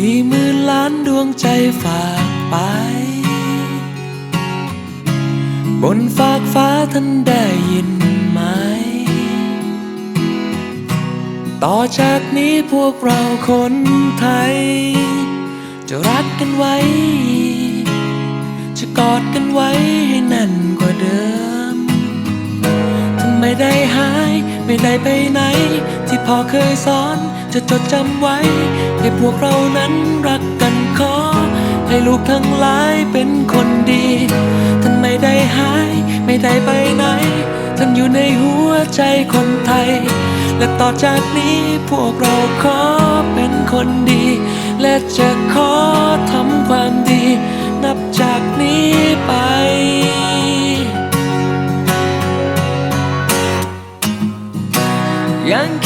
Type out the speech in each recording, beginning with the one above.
ที่มืดล้านดวงใจฝากไป บนฟากฟ้าท่านได้ยินไหม ต่อจากนี้พวกเราคนไทย จะรักกันไว้ จะกอดกันไว้ให้แน่นกว่าเดิมท่านไม่ได้หาย ไม่ได้ไปไหน ที่พ่อเคยสอน จะจดจำไว้ ให้พวกเรานั้นรักกันขอ ให้ลูกทั้งหลายเป็นคนดี ท่านไม่ได้หาย ไม่ได้ไปไหน ท่านอยู่ในหัวใจคนไทย และต่อจากนี้พวกเราขอเป็นคนดี และจะขอ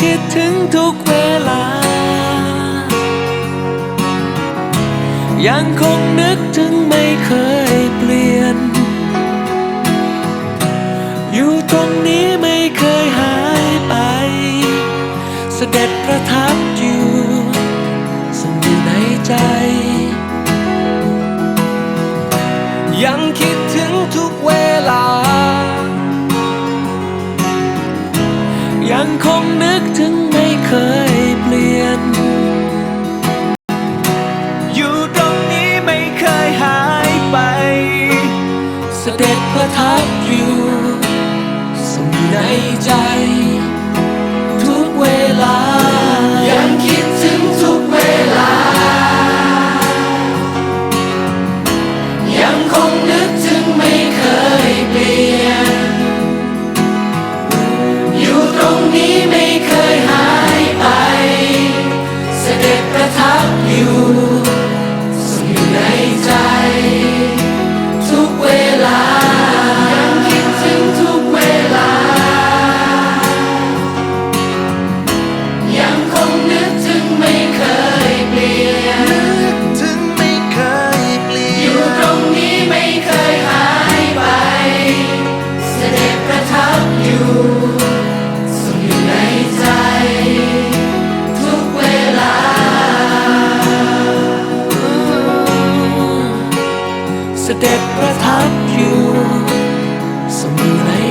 คิดถึงทุกเวลา ยังคงนึกถึงไม่เคยเปลี่ยน อยู่ตรงนี้ไม่เคยหายไป เสด็จประทับอยู่ คงนึกถึงไม่เคยเปลี่ยน อยู่ตรงนี้ไม่เคยหายไป เสด็จประทับ ด็จประทับอยู่ทรงอยู่ใน